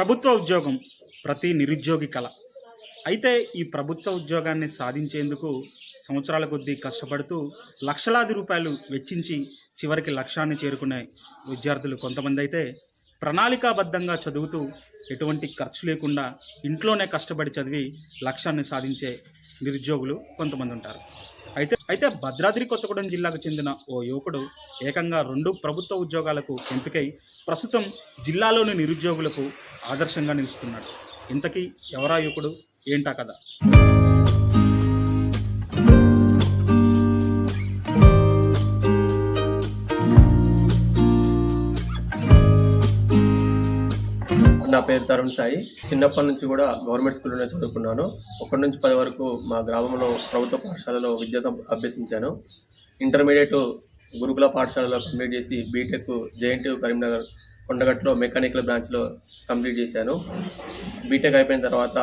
ప్రభుత్వ ఉద్యోగం ప్రతి నిరుద్యోగి కళ అయితే ఈ ప్రభుత్వ ఉద్యోగాన్ని సాధించేందుకు సంవత్సరాల కొద్దీ కష్టపడుతూ లక్షలాది రూపాయలు వెచ్చించి చివరికి లక్ష్యాన్ని చేరుకునే విద్యార్థులు కొంతమంది అయితే ప్రణాళికాబద్ధంగా చదువుతూ ఎటువంటి ఖర్చు లేకుండా ఇంట్లోనే కష్టపడి చదివి లక్ష్యాన్ని సాధించే నిరుద్యోగులు కొంతమంది ఉంటారు. అయితే అయితే భద్రాద్రి కొత్తగూడెం జిల్లాకు చెందిన ఓ యువకుడు ఏకంగా రెండు ప్రభుత్వ ఉద్యోగాలకు ఎంపికై ప్రస్తుతం జిల్లాలోని నిరుద్యోగులకు ఆదర్శంగా నిలుస్తున్నాడు. ఇంతకీ ఎవరా యువకుడు? ఏంటా కదా పేరు తరుణ్ సాయి. చిన్నప్పటి నుంచి కూడా గవర్నమెంట్ స్కూల్లోనే చదువుకున్నాను. ఒకటి నుంచి పది వరకు మా గ్రామంలో ప్రభుత్వ పాఠశాలలో విద్య అభ్యసించాను. ఇంటర్మీడియట్ గురుకుల పాఠశాలలో కంప్లీట్ చేసి బీటెక్ జేఎన్టీ కరీంనగర్ కొండగట్లో మెకానికల్ బ్రాంచ్లో కంప్లీట్ చేశాను. బీటెక్ అయిపోయిన తర్వాత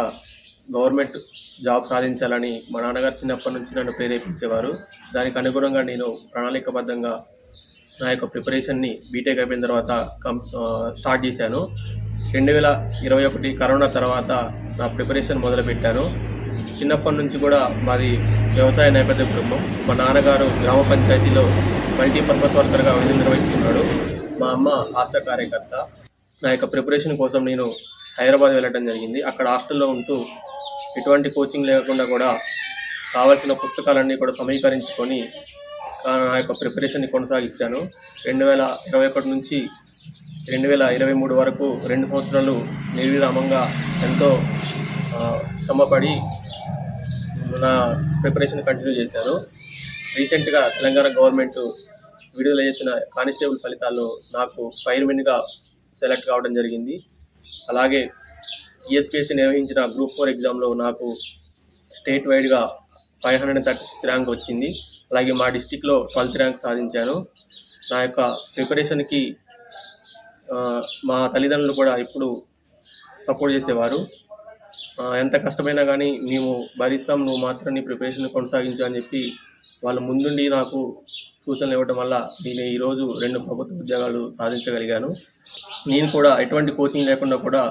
గవర్నమెంట్ జాబ్ సాధించాలని మా నాన్నగారు చిన్నప్పటి నుంచి నన్ను ప్రేరేపించేవారు. దానికి అనుగుణంగా నేను ప్రణాళికబద్ధంగా నా యొక్క ప్రిపరేషన్ని బీటెక్ అయిపోయిన తర్వాత కం స్టార్ట్ చేశాను. రెండు వేల ఇరవై ఒకటి కరోనా తర్వాత నా ప్రిపరేషన్ మొదలుపెట్టాను. చిన్నప్పటి నుంచి కూడా మాది వ్యవసాయ నేపథ్య కుటుంబం. మా నాన్నగారు గ్రామ పంచాయతీలో మల్టీపర్పస్ వర్కర్గా విధులు నిర్వహిస్తున్నాడు. మా అమ్మ ఆశా కార్యకర్త. నా యొక్క ప్రిపరేషన్ కోసం నేను హైదరాబాద్ వెళ్ళడం జరిగింది. అక్కడ హాస్టల్లో ఉంటూ ఎటువంటి కోచింగ్ లేకుండా కూడా కావాల్సిన పుస్తకాలన్నీ కూడా సమీకరించుకొని నా యొక్క ప్రిపరేషన్ని కొనసాగించాను. రెండు వేల ఇరవై ఒకటి నుంచి రెండు వేల ఇరవై మూడు వరకు రెండు సంవత్సరాలు నిర్విరామంగా ఎంతో శ్రమపడి నా ప్రిపరేషన్ కంటిన్యూ చేశాను రీసెంట్గా తెలంగాణ గవర్నమెంట్ విడుదల చేసిన కానిస్టేబుల్ ఫలితాల్లో నాకు ఫైర్మెన్గా సెలెక్ట్ కావడం జరిగింది. అలాగే ఈఎస్పిఎస్సి నిర్వహించిన గ్రూప్ ఫోర్ ఎగ్జామ్లో నాకు స్టేట్ వైడ్గా five hundred thirty six rank వచ్చింది. అలాగే మా డిస్టిక్లో ట్వెల్త్ ర్యాంక్ సాధించాను. నా యొక్క ప్రిపరేషన్కి మా తల్లిదండ్రులు కూడా ఎప్పుడు సపోర్ట్ చేసేవారు. ఎంత కష్టమైనా కానీ మేము భరిస్తాం నువ్వు మాత్రం నీ ప్రిపరేషన్ కొనసాగించు అని చెప్పి వాళ్ళ ముందుండి నాకు సూచనలు ఇవ్వడం వల్ల నేను ఈరోజు రెండు ప్రభుత్వ ఉద్యోగాలు సాధించగలిగాను. నేను కూడా ఎటువంటి కోచింగ్ లేకుండా కూడా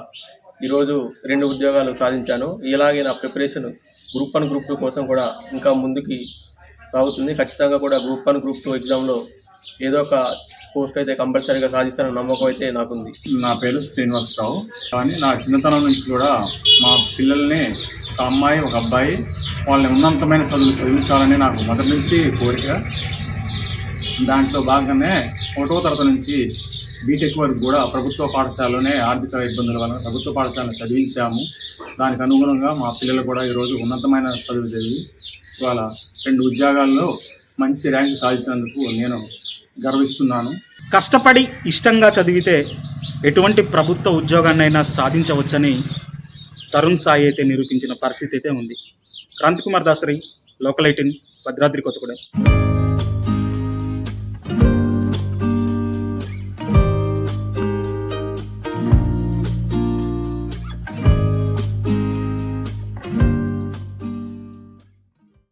ఈరోజు రెండు ఉద్యోగాలు సాధించాను. ఇలాగే నా preparation group one group two కోసం కూడా ఇంకా ముందుకి సాగుతుంది. ఖచ్చితంగా కూడా గ్రూప్ వన్ గ్రూప్ టూ ఎగ్జామ్లో ఏదో ఒక పోస్ట్ అయితే కంపల్సరీగా సాధిస్తారని నమ్మకం అయితే నాకుంది. నా పేరు శ్రీనివాసరావు. కానీ నా చిన్నతనం నుంచి కూడా మా పిల్లల్ని ఒక అమ్మాయి ఒక అబ్బాయి వాళ్ళని ఉన్నతమైన చదువులు చదివించాలని నాకు మొదటి నుంచి కోరిక. దాంట్లో భాగంగానే ఒకటో తరగతి నుంచి బీటెక్ వరకు కూడా ప్రభుత్వ పాఠశాలలోనే ఆర్థిక ఇబ్బందుల వలన ప్రభుత్వ పాఠశాలను చదివించాము. దానికి అనుగుణంగా మా పిల్లలు కూడా ఈరోజు ఉన్నతమైన చదువు చదివి ఇవాళ రెండు ఉద్యోగాల్లో మంచి ర్యాంక్ సాధించినందుకు నేను గర్విస్తున్నాను. కష్టపడి ఇష్టంగా చదివితే ఎటువంటి ప్రభుత్వ ఉద్యోగాన్నైనా సాధించవచ్చని తరుణ్ సాయి అయితే నిరూపించిన పరిస్థితి అయితే ఉంది. Kranthikumar Dasari local eighteen Bhadradri Kothagudem.